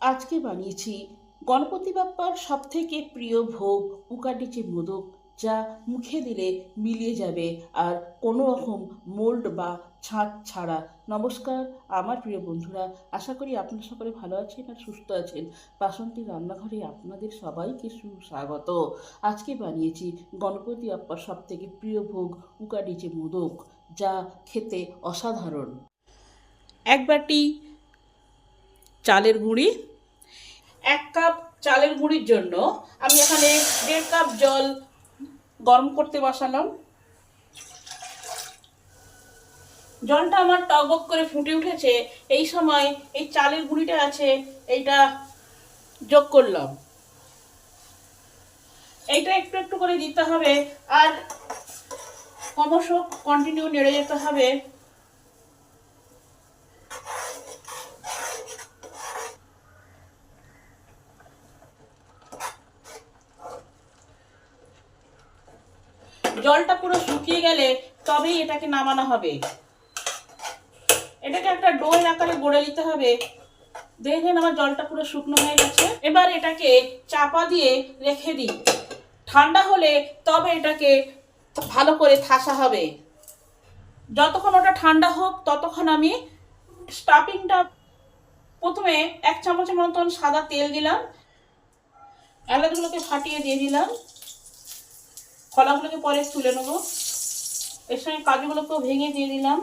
আজকে বানিয়েছি গণপতি বাপ্পার সব থেকে প্রিয় ভোগ উকাডিচি মোদক, যা মুখে দিলে মিলিয়ে যাবে আর কোনো রকম মোল্ড বা ছাঁচ ছাড়া। নমস্কার, আমার প্রিয় বন্ধুরা, আশা করি আপনারা সকলে ভালো আছেন আর সুস্থ আছেন। বাসন্তী রান্নাঘরে আপনাদের সবাইকে সুস্বাগত। আজকে বানিয়েছি গণপতি বাপ্পার সব থেকে প্রিয় ভোগ উকাডিচি মোদক, যা খেতে অসাধারণ। এক বাটি চালের গুঁড়ি, এক কাপ চালের গুঁড়ির জন্য আমি এখানে দেড় কাপ জল গরম করতে বসালাম। জলটা আমার টকবক করে ফুটে উঠেছে, এই সময় এই চালের গুঁড়িটা আছে, এইটা যোগ করলাম। এইটা একটু একটু করে দিতে হবে আর ক্রমশ কন্টিনিউ নেড়ে যেতে হবে। জলটা পুরো শুকিয়ে গেলে তবেই এটাকে নামানো হবে। এটাকে একটা ডোয়ের আকারে গড়ে নিতে হবে। দেখেন আমার জলটা পুরো শুকনো হয়ে গেছে। এবার এটাকে চাপা দিয়ে রেখে দিই। ঠান্ডা হলে তবে এটাকে ভালো করে থাসা হবে। যতক্ষণ ওটা ঠান্ডা হোক, ততক্ষণ আমি স্টাফিংটা প্রথমে এক চামচের মতন সাদা তেল দিলাম। এলাচগুলোকে ফাটিয়ে দিয়ে দিলাম। কলাগুলোকে পরে তুলে নেব। এর সঙ্গে কাজুগুলোকেও ভেঙে দিয়ে দিলাম।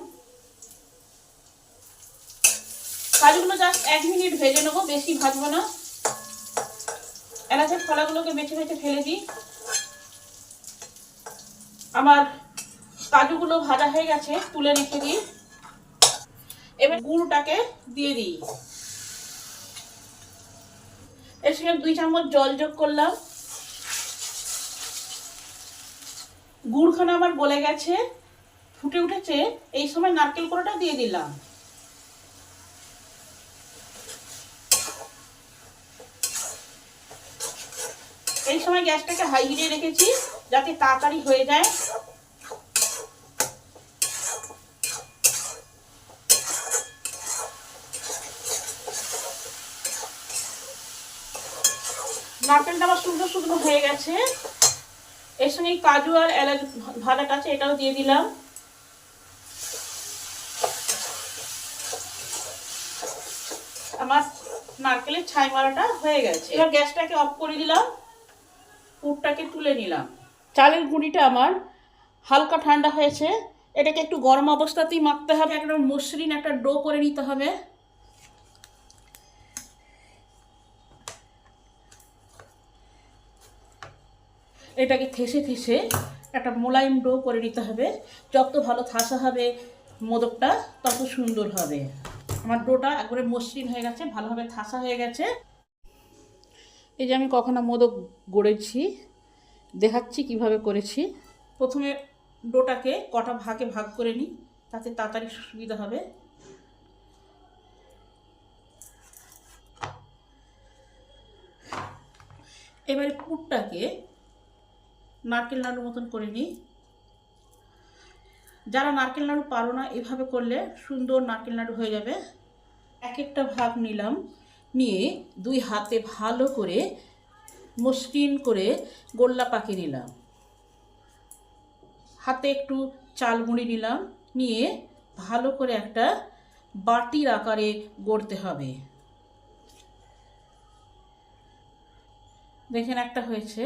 কাজুগুলো জাস্ট এক মিনিট ভেজে নেব, বেশি ভাজবো না। এলাচের ফলাগুলোকে বেছে বেছে ফেলে দিই। আমার কাজুগুলো ভাজা হয়ে গেছে, তুলে রেখে দিই। এবার গুড়টাকে দিয়ে দিই। এর সঙ্গে দুই চামচ জল যোগ করলাম। গুড়খানা আমার গলে গেছে, ফুটে উঠেছে, এই সময় নারকেল কোড়াটা দিয়ে দিলাম। এই সময় গ্যাসটাকে হাই হিটে রেখেছি, যাতে তাড়াতাড়ি হয়ে যায়। নারকেলটা আমার শুকনো শুকনো হয়ে গেছে। এর সঙ্গে কাজু আর এলাচ ভাজাটা আছে এটাও দিয়ে দিলাম। আমার নারকেলের ছাই মারাটা হয়ে গেছে। এবার গ্যাসটাকে অফ করে দিলাম। পুরটাকে তুলে নিলাম। চালের গুঁড়িটা আমার হালকা ঠান্ডা হয়েছে। এটাকে একটু গরম অবস্থাতেই মাখতে হবে। একটা মসৃণ একটা ডো করে নিতে হবে। এটাকে থেসে থেসে একটা মোলায়েম ডো করে নিতে হবে। যত ভালো থাসা হবে মোদকটা, তত সুন্দর হবে। আমার ডোটা একবারে মসৃণ হয়ে গেছে, ভালোভাবে থাসা হয়ে গেছে। এই যে আমি কখনো মোদক গড়েছি, দেখাচ্ছি কীভাবে করেছি। প্রথমে ডোটাকে কটা ভাগে ভাগ করে নিই, তাতে তাড়াতাড়ি সুবিধা হবে। এবারে পুরটাকে নারকেল নাড়ুর মতন করে নিই। যারা নারকেল নাড়ু পারো না, এভাবে করলে সুন্দর নারকেল নাড়ু হয়ে যাবে। এক একটা ভাগ নিলাম, নিয়ে দুই হাতে ভালো করে মসৃণ করে গোল্লা পাকিয়ে নিলাম। হাতে একটু চাল গুঁড়ি নিলাম, নিয়ে ভালো করে একটা বাটির আকারে গড়তে হবে। দেখেন একটা হয়েছে।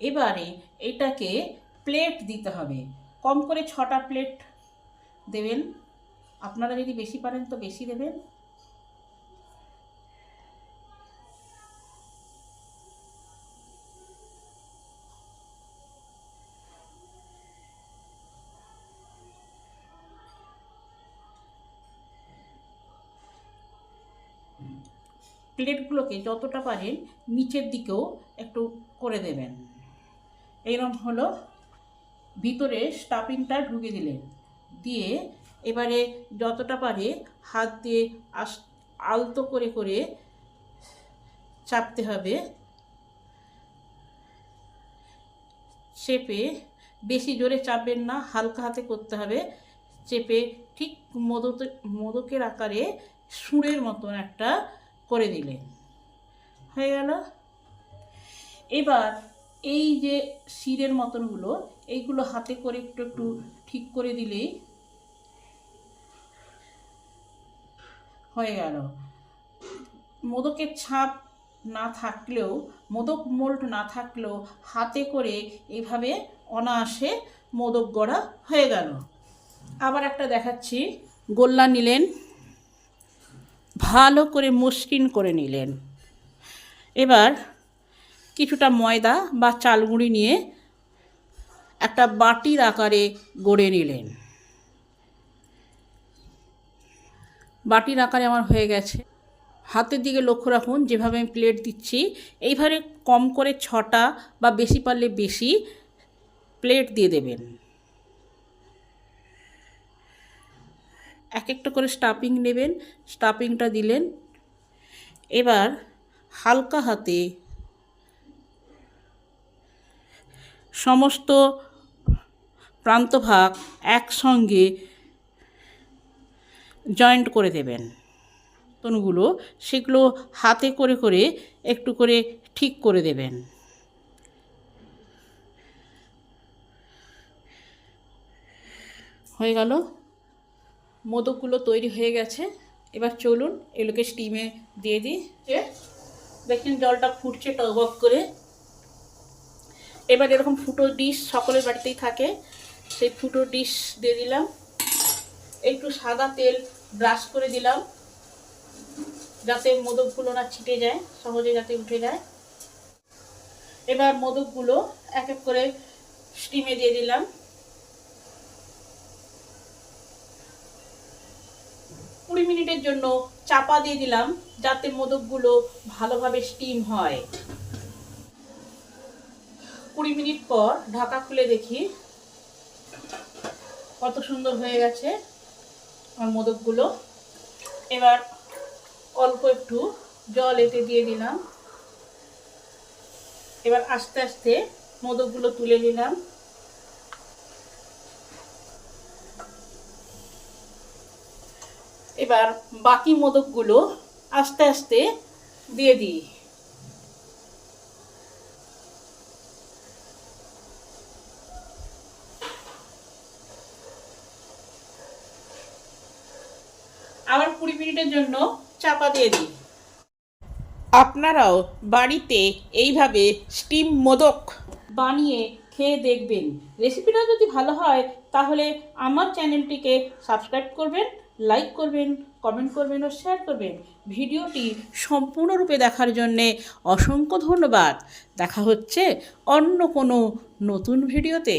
এবারে এটাকে প্লেট দিতে হবে। কম করে ছটা প্লেট দেবেন। আপনারা যদি বেশি পারেন তো বেশি দেবেন। প্লেটগুলোকে যতটা পারেন নিচের দিকেও একটু করে দেবেন। এইরকম হলো। ভিতরে স্টাফিংটা ঢুকে দিলেন দিয়ে এবারে যতটা পারে হাত দিয়ে আস, আলতো করে করে চাপতে হবে। চেপে বেশি জোরে চাপবেন না, হালকা হাতে করতে হবে। চেপে ঠিক মোদক, মোদকের আকারে সুরের মতন একটা করে দিলেন হয়ে গেল। এবার এই যে শিরের মতনগুলো, এইগুলো হাতে করে একটু একটু ঠিক করে দিলেই হয়ে গেল। মোদকের ছাপ না থাকলেও, মোদক মোল্ড না থাকলেও হাতে করে এইভাবে অনায়াসে মোদক গড়া হয়ে গেল। আবার একটা দেখাচ্ছি। গোল্লা নিলেন, ভালো করে মসৃণ করে নিলেন। এবার কিছুটা ময়দা বা চালগুঁড়ি নিয়ে একটা বাটির আকারে গড়ে নিলেন। বাটির আকারে আমার হয়ে গেছে। হাতের দিকে লক্ষ্য রাখুন, যেভাবে আমি প্লেট দিচ্ছি, এইভাবে কম করে ছটা বা বেশি পারলে বেশি প্লেট দিয়ে দেবেন। এক একটা করে স্টাফিং নেবেন, স্টাফিংটা দিলেন। এবার হালকা হাতে সমস্ত প্রান্তভাগ একসঙ্গে জয়েন্ট করে দেবেন। তনুগুলো সেগুলো হাতে করে করে একটু করে ঠিক করে দেবেন। হয়ে গেল। মোদকগুলো তৈরি হয়ে গেছে। এবার চলুন এগুলোকে স্টিমে দিয়ে দিই। যে দেখছেন জলটা ফুটছে টক করে। এবার এরকম ফুটো ডিশ সকলের বাড়িতেই থাকে। সেই ফুটো ডিশ দিয়ে দিলাম। একটু সাদা তেল ব্রাশ করে দিলাম। যাতে মোদকগুলো না ছিটে যায়, সহজে যাতে উঠে যায়। এবার মোদকগুলো এক এক করে স্টিমে দিয়ে দিলাম। কুড়ি মিনিটের জন্য চাপা দিয়ে দিলাম, যাতে মোদকগুলো ভালোভাবে স্টিম হয়। কুড়ি মিনিট পর ঢাকা খুলে দেখি কত সুন্দর হয়ে গেছে আমার মোদকগুলো। এবার অল্প একটু জল এতে দিয়ে দিলাম। এবার আস্তে আস্তে মোদকগুলো তুলে নিলাম। এবার বাকি মোদকগুলো আস্তে আস্তে দিয়ে দিই। আবার কুড়ি মিনিটের জন্য চাপা দিয়ে দিই আপনারাও বাড়িতে এইভাবে স্টিম মোদক বানিয়ে খেয়ে দেখবেন। রেসিপিটা যদি ভালো হয় তাহলে আমার চ্যানেলটিকে সাবস্ক্রাইব করবেন লাইক করবেন কমেন্ট করবেন ও শেয়ার করবেন। ভিডিওটি সম্পূর্ণরূপে দেখার জন্যে অসংখ্য ধন্যবাদ। দেখা হচ্ছে অন্য কোনো নতুন ভিডিওতে।